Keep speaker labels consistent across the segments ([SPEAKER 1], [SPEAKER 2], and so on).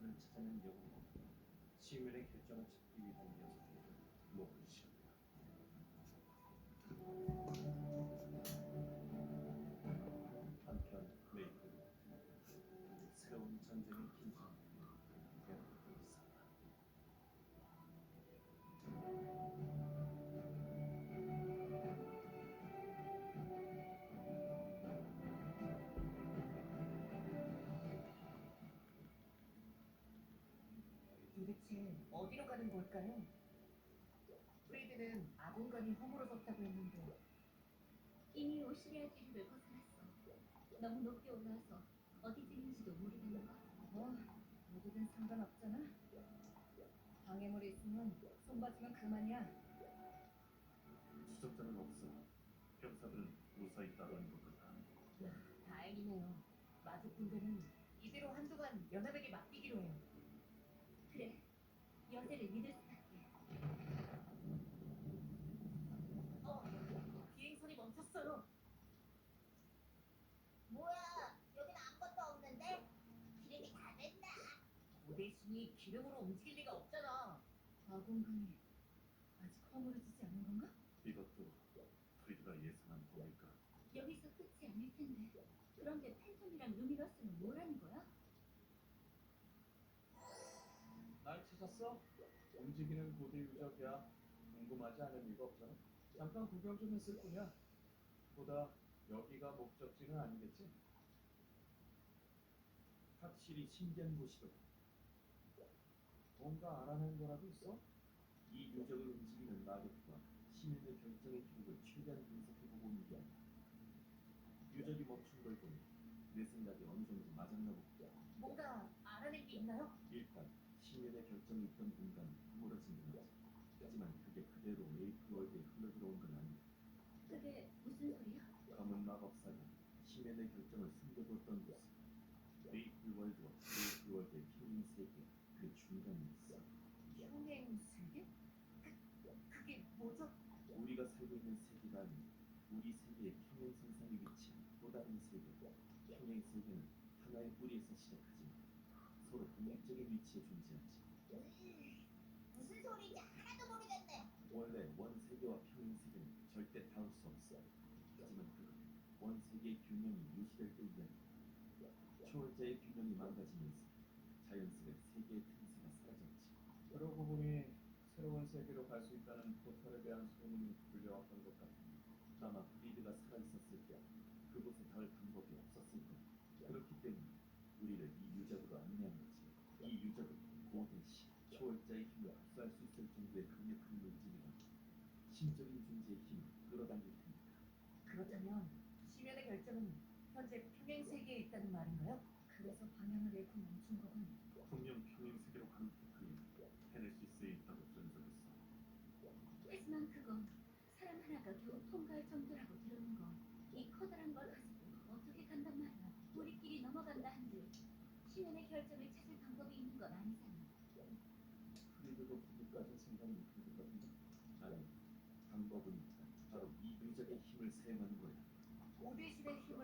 [SPEAKER 1] 포탄을 찾아낸 여군은 시민의 결정을 찾기 위한 녀석
[SPEAKER 2] 프리드는 아군간이 허물어졌다고 했는데
[SPEAKER 3] 이미 오시리아 대륙을 벗어났어. 너무 높게 올라와서 어디 있는지도 모르겠는 거.
[SPEAKER 2] 뭐 어디든 상관없잖아. 방해물이 있으면 손봐주면 그만이야.
[SPEAKER 1] 추적자는 없어. 병사들은 무사히 따라오는 것 같다.
[SPEAKER 2] 다행이네요. 마주 군대는 이대로 한동안 연합에게 맡기기로 해요.
[SPEAKER 3] 그래. 여자를 믿을 수 같게.
[SPEAKER 2] 어, 비행선이 멈췄어요.
[SPEAKER 4] 뭐야? 여긴 아무것도 없는데? 기름이 다 됐나?
[SPEAKER 2] 고대신이 기름으로 움직일 리가 없잖아. 아군간이 아직 허물어지지 않은 건가?
[SPEAKER 1] 이것도 프리드가 예상한 범일까?
[SPEAKER 3] 여기서 끝이 아닐 텐데. 그런데 팬텀이랑 루미너스는 뭐라는 거야?
[SPEAKER 5] 날 찾았어? 움직이는 고대 유적이야. 궁금하지 않을 리가 없잖아. 잠깐 구경 좀 했을 뿐이야. 보다 여기가 목적지는 아니겠지?
[SPEAKER 1] 확실히 신기한 곳이로다.
[SPEAKER 5] 뭔가 알아낸 거라도 있어?
[SPEAKER 1] 이 유적을 움직이는 마력과 시민의 결정의 기록을 최대한 분석해보고 있는 게 아니야. 유적이 멈춘 걸 보니 내 생각이 어느 정도 맞았나 보다.
[SPEAKER 2] 뭔가 알아낸 게 있나요?
[SPEAKER 1] 일단 시민의 결정이 있던 공간이 허물어진 건 맞아. 하지만 그게 그대로 메이플월드에 흘러들어온 건 아니야.
[SPEAKER 3] 그게 무슨 소리야?
[SPEAKER 1] 검은 마법사가 시민의 결정을 숨겨뒀던 곳. 메이플월드와 메이플월드의 평행 세계 그 중간에 있어.
[SPEAKER 2] 평행 세계? 그, 그게 뭐죠?
[SPEAKER 1] 우리가 살고 있는 세계가 아닌 우리 세계의 평행선상에 위치한 또 다른 세계 평행 세계는 하나의 뿌리에서 시작하지만 서로 독립적인 위치에 존재하지.
[SPEAKER 4] 으이, 무슨 소리인지 하나도 모르겠네.
[SPEAKER 1] 원래 원 세계와 평행 세계는 절대 닿을 수 없어. 하지만 그건 원 세계의 균형이 유지될 때 이야기야 초월자의 균형이 망가지면서 자연스레 세계의 틈새가 사라졌지.
[SPEAKER 5] 그러고 보니 새로운 세계로 갈 수 있다는 포털에 대한 소문이 불려왔던 것 같아.
[SPEAKER 1] 아마 브리드가 살아있었을 때 그곳에 닿을 방법이 없었을 거야. 그렇기 때문에 우리를 이 유적으로 안내한 거지. 이 유적은 고대시 초월자의 힘을 흡수할 수 있을 정도의 강력한 물질이라 심적인 존재의 힘을 끌어당길 테니까.
[SPEAKER 2] 그렇다면 시면의 결정은 현재 평행 세계에 있다는 말인가요? 그래서 방향을 잃고 멈춘 거군.
[SPEAKER 1] 분명 평행 세계로 가는 포탈이 헤네시스에 있다고 전설했어.
[SPEAKER 3] 하지만 그건 사람 하나가 겨우 통과할 정도라고 들은 거. 이 커다란 걸 가지고 어떻게 간단 말이야. 우리끼리 넘어간다 한들 시민의 결정을 찾을 방법이 있는 건 아니잖아.
[SPEAKER 1] 프리드도 그것까지 생각이 든것 같은데. 아니, 방법은 있다. 바로 이 유적의 힘을 사용하는 거야.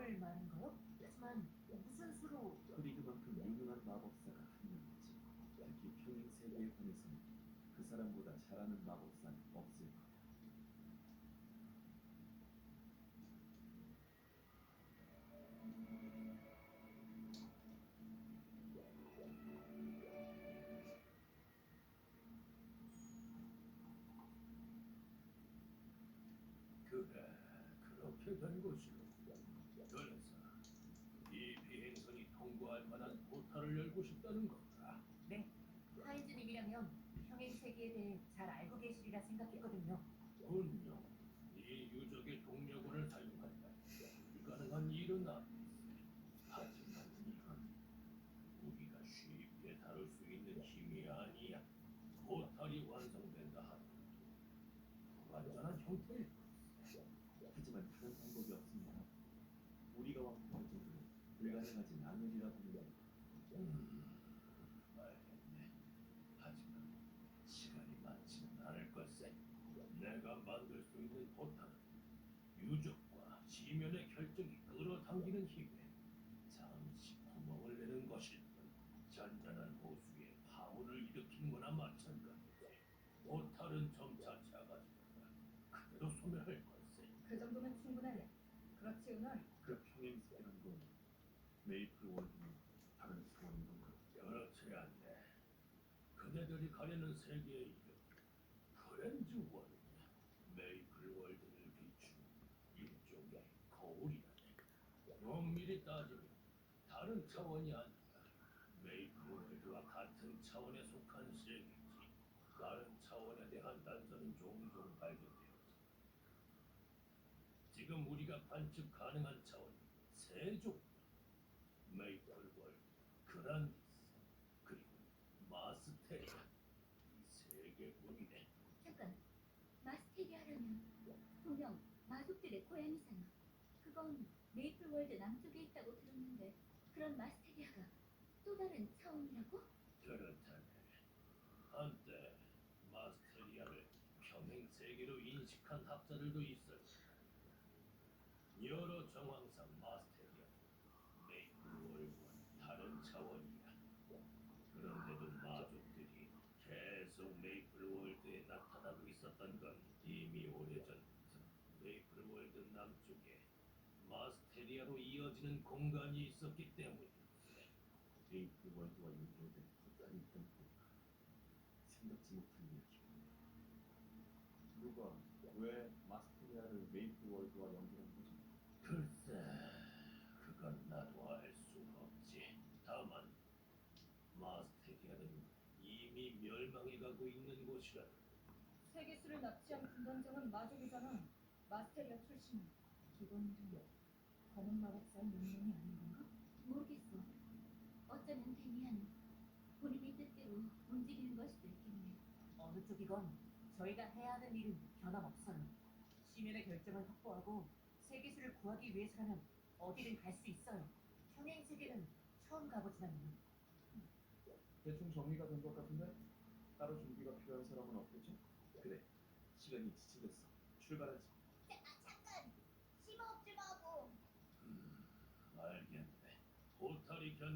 [SPEAKER 2] 힘을 말인가요? 하지만 무슨 수로
[SPEAKER 1] 프리드만큼 유능한 마법사가 한명 있지. 특히 평행 세계에 관해서는 그 사람보다 잘하는 마법사는 없을 거야.
[SPEAKER 6] 그래, 그렇게 된 것이로. 그래서 이 비행선이 통과할 만한 포탈을 열고 싶다는 건가?
[SPEAKER 2] 하인즈님이라면 평행 세계에 대해 잘 알고 계시리라 생각했거든요.
[SPEAKER 6] 분명 이 유적의 동력원을 사용한다. 불가능한 일은 아니지. 하지만 이건 우리가 쉽게 다룰 수 있는 힘이 아니야. 포탈이 완성된다 하더라도 불완전한 형태일 것이야.
[SPEAKER 1] 하지만 다른 방법이 없습니다. 우리가 왕복할 정도로 불가능하진 않으리라 보는데
[SPEAKER 6] 음, 알겠네. 하지만 시간이 많지는 않을 걸세. 내가 만들 수 있는 포탄은 유적과 지면의 결정이 끌어당기는 힘에 잠시 구멍을 내는 것일 뿐. 잔잔한 호수 마찬가지지. 포탈은 점차 작아지니까 그대로 소멸할 걸세.
[SPEAKER 2] 그 정도면 충분해. 그렇지 은월.
[SPEAKER 1] 그 평행세계라는 건 메이플 월드는 다른 차원인 건가?
[SPEAKER 6] 그렇지 않네. 그대들이 가려는 세계의 이름 프렌즈 월드, 메이플 월드를 비추는 일종의 거울이라네. 엄밀히 따지면 다른 차원이 아니라 메이플 월드와 같은 차원에 속한 세계지. 다른 차원에 대한 단서는 종종 발견되었지. 지금 우리가 관측 가능한 차원 세 종류. 메이플 월드, 그란디스, 그리고 마스테리아 이세 개뿐이네.
[SPEAKER 3] 잠깐, 마스테리아라면 분명 마족들의 고향이잖아. 그건 메이플월드 들었는데 그런 마스테리아가 또 다른 차원이라고?
[SPEAKER 6] 그렇다네. 한때 마스테리아를 평행 세계로 인식한 학자들도 있었지. 여러 정황상 마스테리아 메이플 월드와 다른 차원이야. 그런데도 마족들이 계속 메이플 월드에 나타나고 있었던 건 이미 오래전부터 메이플 월드 남쪽에 마스테리아로 이어지는 공간이 있었기 때문이지.
[SPEAKER 1] 메이플 월드와 연결된 있다는 건가? 생각지 못한 이야기군요. 누가 왜 마스테리아를 메이플 월드와 연결한 거죠?
[SPEAKER 6] 글쎄, 그건 나도 알 수가 없지. 다만 마스테리아는 이미 멸망해가고 있는 곳이라.
[SPEAKER 2] 세계수를 납치한 군단장은 마족이잖아. 마스테리아 출신. 기본적으 마법사의 명령이 아닌 건가?
[SPEAKER 3] 모르겠어. 어쩌면 데미안은 본인의 뜻대로 움직이는 걸 수도 있겠네.
[SPEAKER 2] 어느 쪽이건 저희가 해야 하는 일은 변함없어요. 시민의 결정을 확보하고 세계수를 구하기 위해서라면 어디든 갈 수 있어요. 평행 세계는 처음 가보진 않는.
[SPEAKER 5] 대충 정리가 된 것 같은데 따로 준비가 필요한 사람은 없겠지?
[SPEAKER 1] 그래, 시간이 지체됐어. 출발하지.
[SPEAKER 4] 자, 아, 잠깐. 심호흡 좀 하고.
[SPEAKER 6] 음, 알겠네.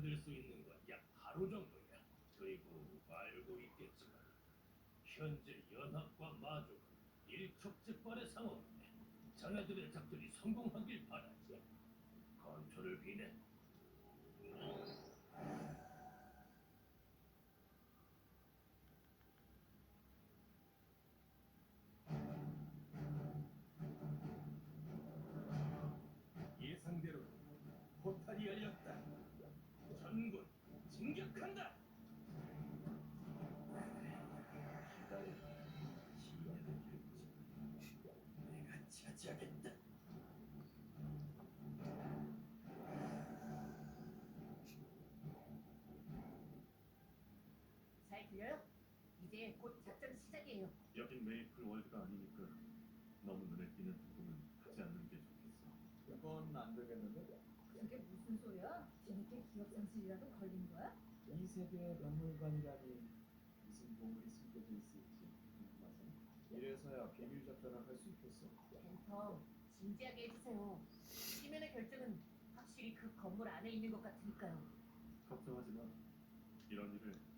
[SPEAKER 6] 견딜 수 있는 건 약 하루 정도야. 그리고 알고 있겠지만 현재 연합과 마족은 일촉즉발의 상황인데 자네들의 작전이 성공하길 바라지. 건초를 비네. 예상대로 포탈이 열렸다. 전군 진격한다.
[SPEAKER 1] 기다려. 시간을 길지. 내가 차지하겠다.
[SPEAKER 2] 잘 들려요? 이제 곧 시작이에요.
[SPEAKER 1] 여긴 메이플 월드가 아니니까 너무 눈에 띄는 행동은 하지 않는 게 좋겠어.
[SPEAKER 5] 그건 안 되겠는데?
[SPEAKER 2] 그게 무슨 소리야? 뒤늦게 기억 상실이라도 걸린 거야?
[SPEAKER 5] 이 세계의 박물관이라니 무슨 보물이 숨겨져 있을지 궁금하잖아. 이래서야 비밀 작전을 할 수 있겠어.
[SPEAKER 2] 벤터, 진지하게 해주세요. 시민의 결정은 확실히 그 건물 안에 있는 것 같으니까요.
[SPEAKER 1] 걱정하지 마. 이런 일을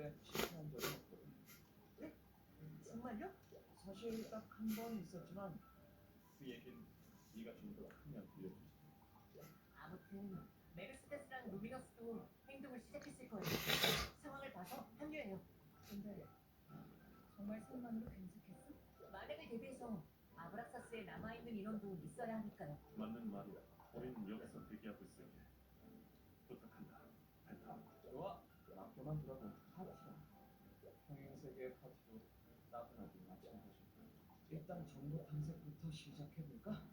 [SPEAKER 5] 때 실패한 적이 없거든.
[SPEAKER 2] 정말요?
[SPEAKER 5] 사실 딱 한 번 있었지만 그 얘긴 네가 좀더 크면 들려주지.
[SPEAKER 2] 아무튼 메르세데스랑 루미너스도 행동을 시작했을 거예요. 상황을 봐서 합류해요. 근데 정말 손만으로 괜찮겠어? 만약에 대비해서 아브락사스에 남아있는 인원도 있어야 하니까요.
[SPEAKER 1] 맞는 말이야. 우린 여기서 대기하고 있을게. 부탁한다. 펜타.
[SPEAKER 5] 좋아. 맡겨만 두라고. 파티야. 평행세계의 파티도 따분하게 마찬가지. 일단 정보 탐색부터 시작해볼까?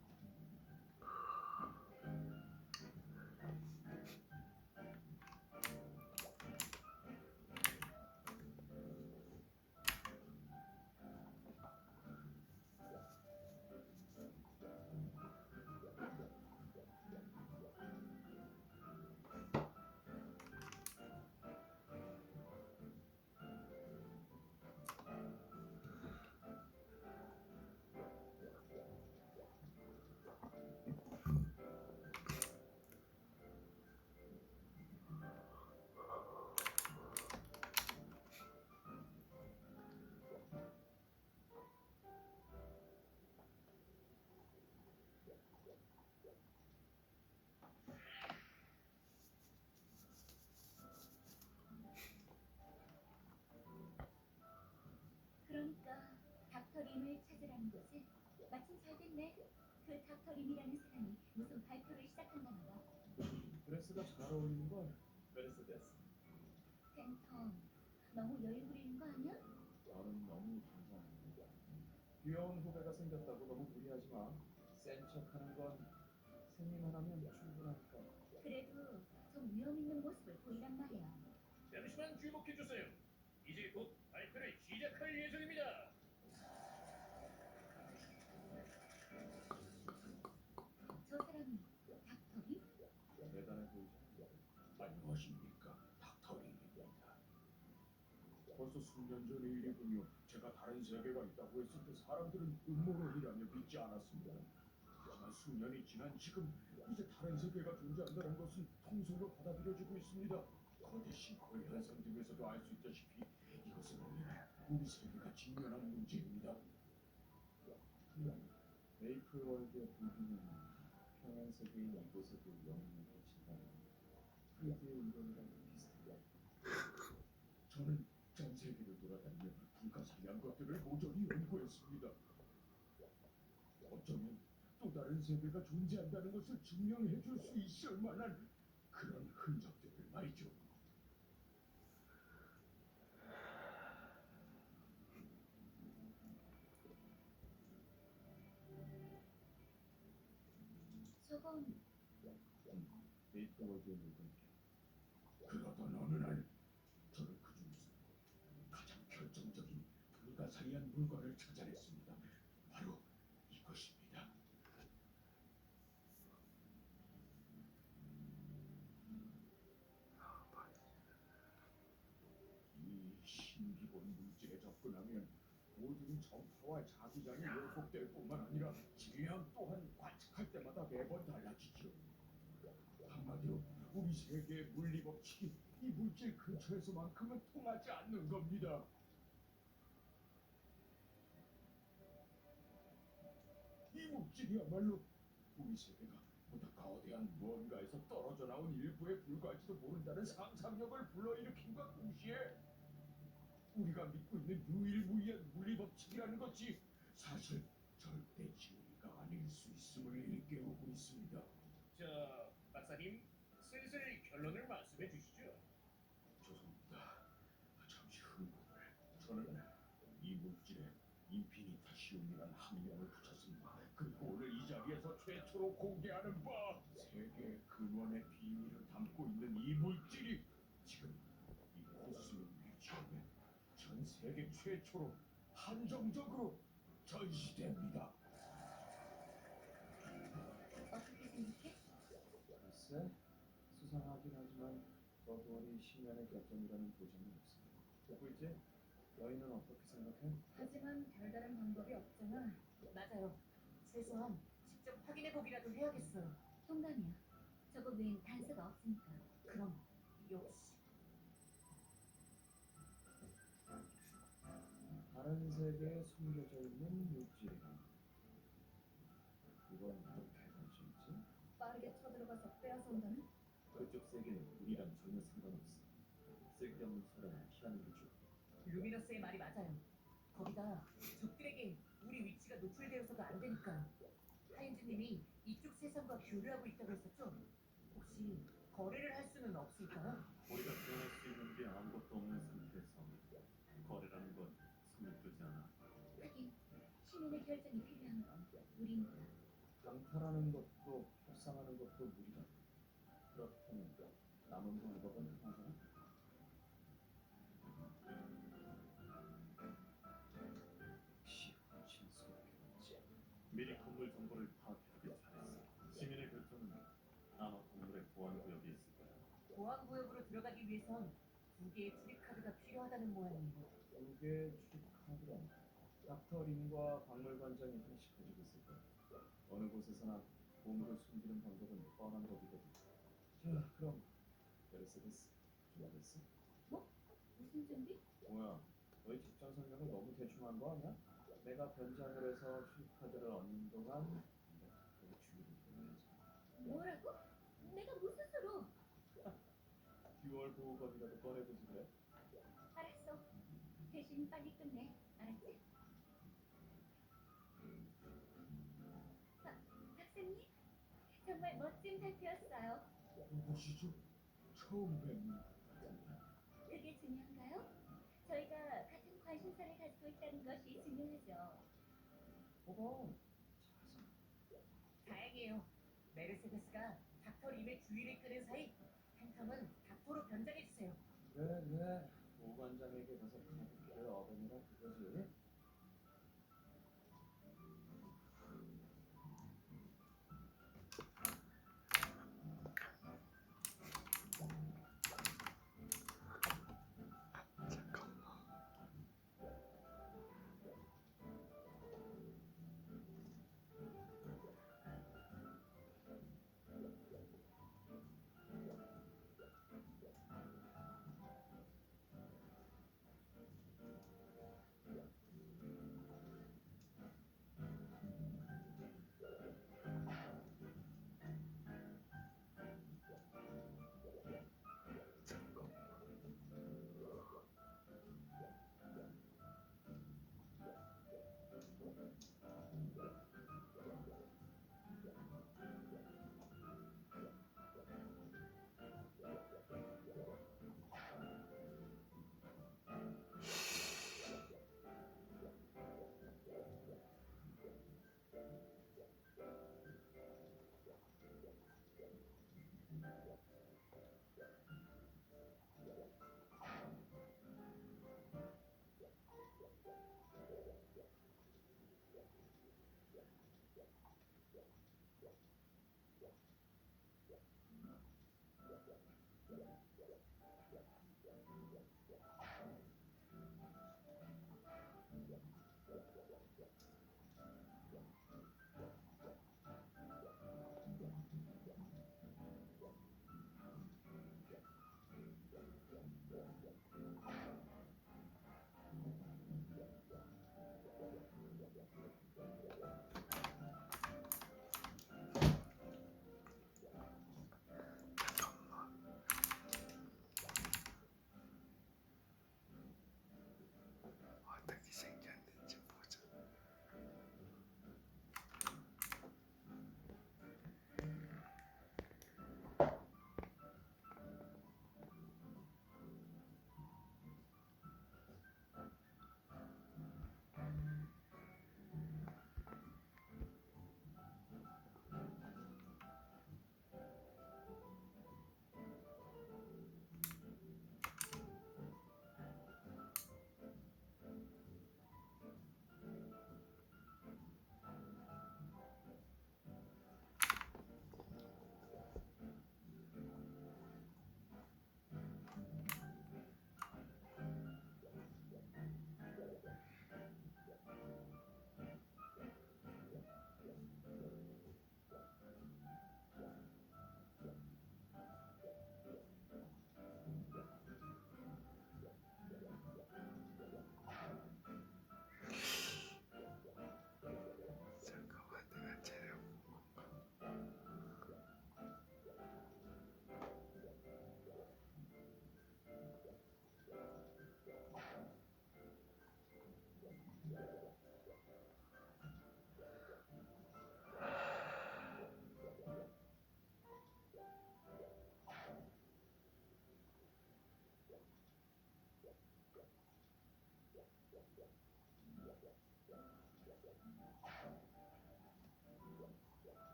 [SPEAKER 3] 림을 찾으라는 거지? 마침 잘 됐네. 그 닥터 림이라는 사람이 무슨 발표를 시작한다나 봐.
[SPEAKER 5] 드레스가 잘 어울리는 걸. 메르세데스.
[SPEAKER 3] 팬텀, 너무 여유 부리는 거 아니야?
[SPEAKER 5] 나는 너무 괜찮은데. 귀여운 후배가 생겼다고 너무 무리하지 마. 센 척하는 건 생리만 하면 충분하니까.
[SPEAKER 3] 그래도 좀 위험 있는 모습을 보이란 말이야.
[SPEAKER 7] 잠시만 주목해 주세요. 이제 곧 발표를 시작할 예정입니다.
[SPEAKER 3] 저 사람이 닥터 림?
[SPEAKER 5] 대단해 보이지?
[SPEAKER 7] 안녕하십니까, 닥터링입니다. 벌써 수년 전의 일이군요. 제가 다른 세계가 있다고 했을 때 사람들은 음모론이라며 믿지 않았습니다. 하지만 수년이 지난 지금 이제 다른 세계가 존재한다는 것은 통속으로 받아들여지고 있습니다. 거대 싱크홀 현상 등에서도 알 수 있다시피 이것은 우리 세계가 직면한 문제입니다.
[SPEAKER 5] 메이플월드의 불균형은 평행 세계인 이곳에도 영향을 끼친다는 프리드의 이론이랑 비슷해요.
[SPEAKER 7] 저는 전 세계를 돌아다니며 불가사의한 것들을 모조리 연구했습니다. 어쩌면 또 다른 세계가 존재한다는 것을 증명해 줄 수 있을 만한 그런 흔적들을 말이죠.
[SPEAKER 3] 저건
[SPEAKER 5] 메이플월드의 물건
[SPEAKER 7] 그러던 어느 날 저는 그 중에서 가장 결정적인 불가사의한 물건을 찾아냈습니다. 바로 이것입니다. 이 신기본 물질에 접근하면 정파와 자기장이 왜곡될 뿐만 아니라 질량 또한 관측할 때마다 매번 달라지죠. 한마디로 우리 세계의 물리 법칙이 이 물질 근처에서만큼은 통하지 않는 겁니다. 이 물질이야말로 우리 세계가 보다 거대한 무언가에서 떨어져 나온 일부에 불과할지도 모른다는 상상력을 불러일으킨과 동시에 우리가 믿고 있는 유일무이한 물리 법칙이라는 것이 사실 절대 진리가 아닐 수 있음을 일깨우고 있습니다.
[SPEAKER 8] 저 박사님 슬슬 결론을 말씀해 주시죠.
[SPEAKER 7] 죄송합니다. 잠시 흥분을. 저는 이 물질에 인피니타 시움이란 함량을 붙였습니다. 그리고 오늘 이 자리에서 최초로 공개하는 바 세계의 근원의 비밀을 담고 있는 이 물질이 지금 이 코스믹 뮤지엄에 전 세계 최초로 한정적으로 전시됩니다.
[SPEAKER 5] 글쎄, 수상하긴 하지만 저돌이 심연의 결정이라는 보장은 없습니다. 그리고 이제 너희는 어떻게 생각해?
[SPEAKER 2] 하지만 별다른 방법이 없잖아. 맞아요. 최소한 직접 확인해 보기라도 해야겠어요.
[SPEAKER 3] 통감이야. 저거 외엔 단서가 없으니까.
[SPEAKER 5] 세계에 숨겨져 있는 물질이다. 이건 어떻게 할수 있지?
[SPEAKER 2] 빠르게 쳐들어가서 빼앗아온다는?
[SPEAKER 1] 그쪽 세계는 우리랑 전혀 상관없어. 쓸데없는 소란은 피하는 게 좋아.
[SPEAKER 2] 루미너스의 말이 맞아요. 거기다 적들에게 우리 위치가 노출되어서도 안 되니까. 하인즈님이 이쪽 세상과 교류하고 있다고 했었죠? 혹시 거래를 할 수는 없을까요?
[SPEAKER 9] 우리가 표현할 수 있는 게 아무것도 없는
[SPEAKER 3] 결정이 필요한 건 우리니까.
[SPEAKER 5] 강탈하는 것도 협상하는 것도 무리다. 그렇다면 남은 방법은
[SPEAKER 9] 없지. 미리 건물 정보를 파악해두길 잘했어. 시민의 결정은 아마 건물의 보안 구역에 있을 거야.
[SPEAKER 2] 보안 구역으로 들어가기 위해선 두 개의 출입 카드가 필요하다는 모양이에요.
[SPEAKER 5] 두개 출입 카드란 닥터 림과 박물관장이 가지고 있을 거야. 어느 곳에서나 보물을 숨기는 방법은 뻔한 법이거든. 자, 그럼 메르세데스 준비됐어?
[SPEAKER 3] 무슨 준비?
[SPEAKER 5] 뭐야? 너희 직장 설명을 너무 대충 한 거 아니야? 내가 변장을 해서 출입카드를 얻는 동안 내가 그 주위를 보내야지.
[SPEAKER 3] 뭐라고? 내가 무슨 수로?
[SPEAKER 5] 듀얼 보호법이라도 꺼내보지 그래?
[SPEAKER 3] 알았어. 대신 빨리 끝내.
[SPEAKER 7] 누구시죠? 처음 뵙는.
[SPEAKER 3] 그게 중요한가요? 저희가 같은 관심사를 가지고 있다는 것이 중요하죠.
[SPEAKER 5] 봐봐.
[SPEAKER 2] 다행이에요. 메르세데스가 닥터 림의 주의를 끄는 사이 팬텀은 닥터로 변장해주세요.
[SPEAKER 5] 그래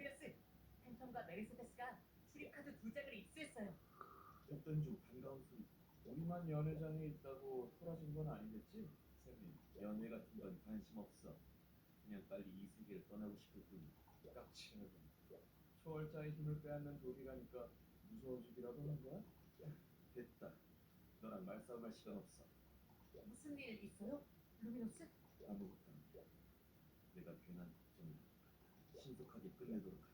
[SPEAKER 2] 루미너스, 팬텀과 메르세데스가 출입카드 두 장을 입수했어요.
[SPEAKER 5] 어떤 중 반가운 소리. 우리만 연회장에 있다고 토라진 건 아니겠지? 쌤이
[SPEAKER 1] 연애 같은 건 관심 없어. 그냥 빨리 이 세계를 떠나고 싶을 뿐.
[SPEAKER 5] 깍치는 초월자의 힘을 빼앗는 독이라니까 무서워지기라도 한 거야?
[SPEAKER 1] 됐다. 너랑 말싸움할 시간 없어.
[SPEAKER 2] 무슨 일 있어요? 루미너스?
[SPEAKER 1] 아무것도 안 돼. 내가 괜한 끝내도록 하지.